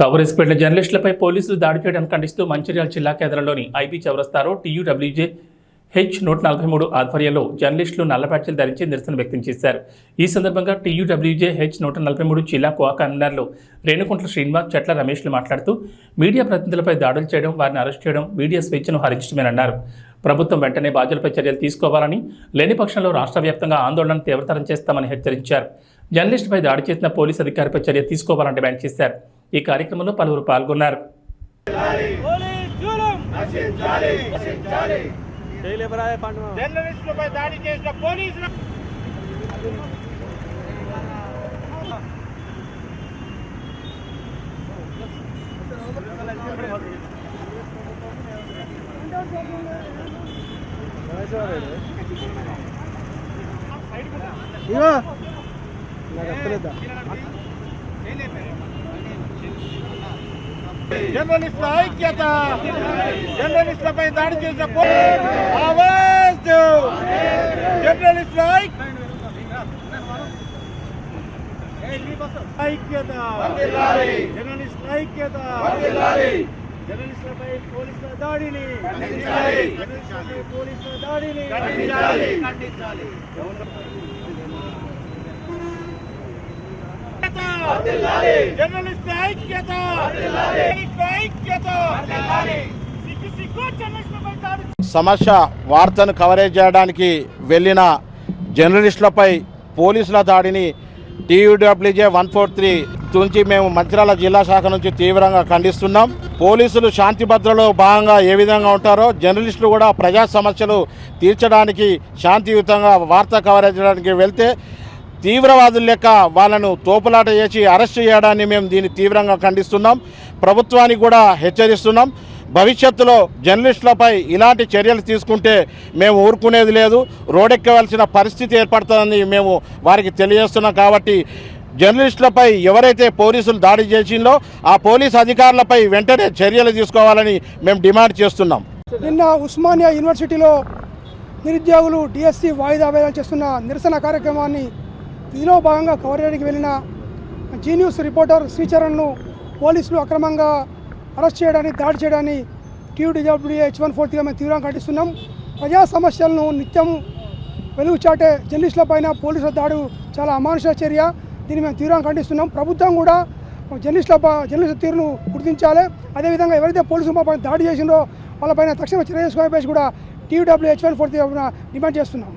Coverage పెట్టిన జర్నలిస్టులపై పోలీసులు దాడి చేయడానికి ఖండిస్తూ మంచిర్యాల జిల్లా కేంద్రంలోని ఐబీ చౌరస్తాలో టీయూడబ్ల్యూజే హెచ్ నూట నలభై మూడు ఆధ్వర్యంలో జర్నలిస్టులు నల్ల ధరించి నిరసన వ్యక్తం చేశారు. ఈ సందర్భంగా టీయూడబ్ల్యూజే హెచ్ నూట నలభై మూడు జిల్లా కోఆ కన్వీనర్లు రేణుకుంట్ల శ్రీనివాస్ చెట్ల రమేష్లు మాట్లాడుతూ మీడియా ప్రతినిధులపై దాడులు చేయడం వారిని అరెస్ట్ చేయడం మీడియా స్వేచ్ఛను హరించడమేనన్నారు. ప్రభుత్వం వెంటనే బాధ్యులపై చర్యలు తీసుకోవాలని లేని పక్షంలో రాష్ట్ర వ్యాప్తంగా ఆందోళన తీవ్రతరం చేస్తామని హెచ్చరించారు. జర్నలిస్టుపై దాడి చేసిన పోలీసు అధికారిపై చర్య తీసుకోవాలని డిమాండ్ చేశారు. ఈ కార్యక్రమంలో పలువురు పాల్గొన్నారు. పోలీస్ జూలం జర్నలిస్టులపై దాడి చేసిన పోలీసులు జర్నలిస్టుల ఐక్యత జర్నలిస్టులపై దాడి చేసిన పోలీసులు ఆవాజ్ దో. జర్నలిస్టుల ఐక్య- ఐక్యత జర్నలిస్టుల ఐక్యత జర్నలిస్టులపై పోలీసుల దాడిని జర్నలిస్టులపై పోలీసుల దాడిని జర్నలిస్టుల ఐక్యత. సమస్య వార్తను కవరేజ్ చేయడానికి వెళ్ళిన జర్నలిస్టులపై పోలీసుల దాడిని టీయూడబ్ల్యూజే వన్ ఫోర్ త్రీ నుంచి మేము మంచిర్యాల జిల్లా శాఖ నుంచి తీవ్రంగా ఖండిస్తున్నాం. పోలీసులు శాంతి భద్రలో భాగంగా ఏ విధంగా ఉంటారో జర్నలిస్టులు కూడా ప్రజా సమస్యలు తీర్చడానికి శాంతియుతంగా వార్త కవరేజ్ చేయడానికి వెళ్తే తీవ్రవాదుల లెక్క వాళ్ళను తోపులాట చేసి అరెస్ట్ చేయడాన్ని మేము దీన్ని తీవ్రంగా ఖండిస్తున్నాం. ప్రభుత్వానికి కూడా హెచ్చరిస్తున్నాం. భవిష్యత్తులో జర్నలిస్టులపై ఇలాంటి చర్యలు తీసుకుంటే మేము ఊరుకునేది లేదు. రోడెక్కవలసిన పరిస్థితి ఏర్పడుతుందని మేము వారికి తెలియజేస్తున్నాం కాబట్టి జర్నలిస్టులపై ఎవరైతే పోలీసులు దాడి చేసిందో ఆ పోలీస్ అధికారులపై వెంటనే చర్యలు తీసుకోవాలని మేము డిమాండ్ చేస్తున్నాం. నిన్న ఉస్మానియా యూనివర్సిటీలో నిరుద్యోగులు డిఎస్సి వాయిదా వేయాలని చేస్తున్న నిరసన కార్యక్రమాన్ని ఇదిలో భాగంగా కవర్ వెళ్ళిన జీ న్యూస్ రిపోర్టర్ శ్రీచరణ్ను పోలీసులు అక్రమంగా అరెస్ట్ చేయడాన్ని దాడి చేయడాన్ని టీయూడీడబ్ల్యూఏ హెచ్ వన్ ఫోర్టీగా మేము తీవ్రంగా ఖండిస్తున్నాం. ప్రజా సమస్యలను నిత్యం వెలుగు చాటే జర్నలిస్టుల పైన పోలీసుల దాడు చాలా అమానుష చర్య. దీన్ని మేము తీవ్రంగా ఖండిస్తున్నాం. ప్రభుత్వం కూడా జర్నలిస్టుల ప- జర్నలిస్టుల తీరును గుర్తించాలి. అదేవిధంగా ఎవరైతే పోలీసులు మా పైన దాడి చేసిందో వాళ్ళపైన తక్షణ చర్య తీసుకోవాలని కూడా TUW H one forty demand చేస్తున్నాం.